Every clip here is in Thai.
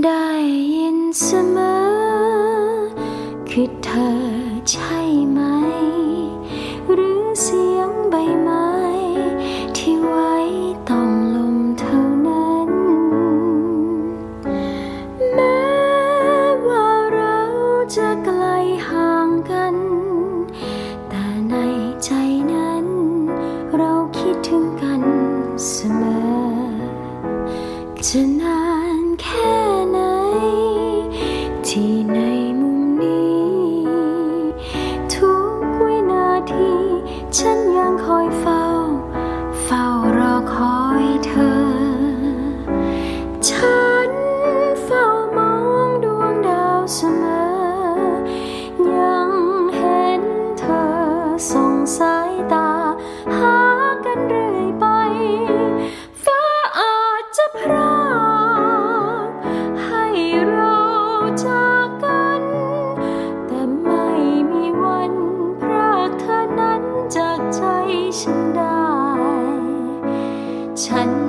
ได้ยินเสมอ คือเธอใช่ไหม หรือเสียงใบไม้ที่ไว้ต้องลมเท่านั้น แม้ว่าเราจะไกลห่างกัน แต่ในใจนั้น เราคิดถึงกันเสมอจะนา ตา หากันเรื่อยไป ฟ้าอาจจะพรากให้เราจากกัน แต่ไม่มีวันพรากเธอนั้นจากใจฉันได้ ฉัน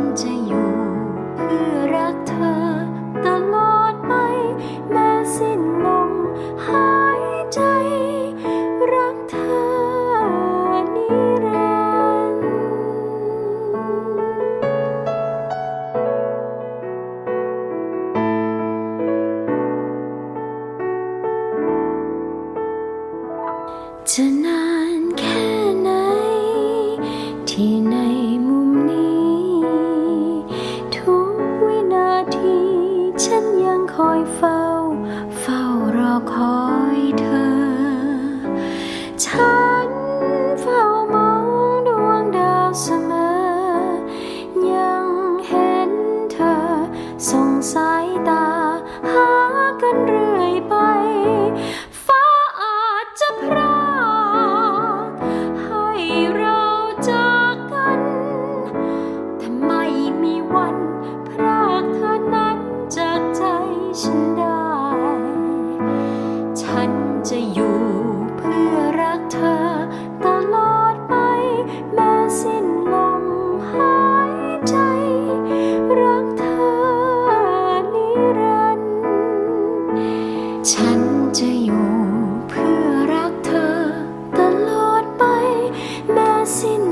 จะนานแค่ไหน ที่ในมุมนี้ ทุกวินาที ฉันยังคอยเฝ้า เฝ้ารอคอยเธอ ฉันเฝ้ามองดวงดาวเสมอ ยังเห็นเธอส่งสายตา มีวันพรากเธอนั้นจากใจฉันได้ ฉันจะอยู่เพื่อรักเธอตลอดไป แม้สิ้นลมหายใจ รักเธอนิรันดร์ฉันจะอยู่เพื่อรักเธอตลอดไป แม้สิ้น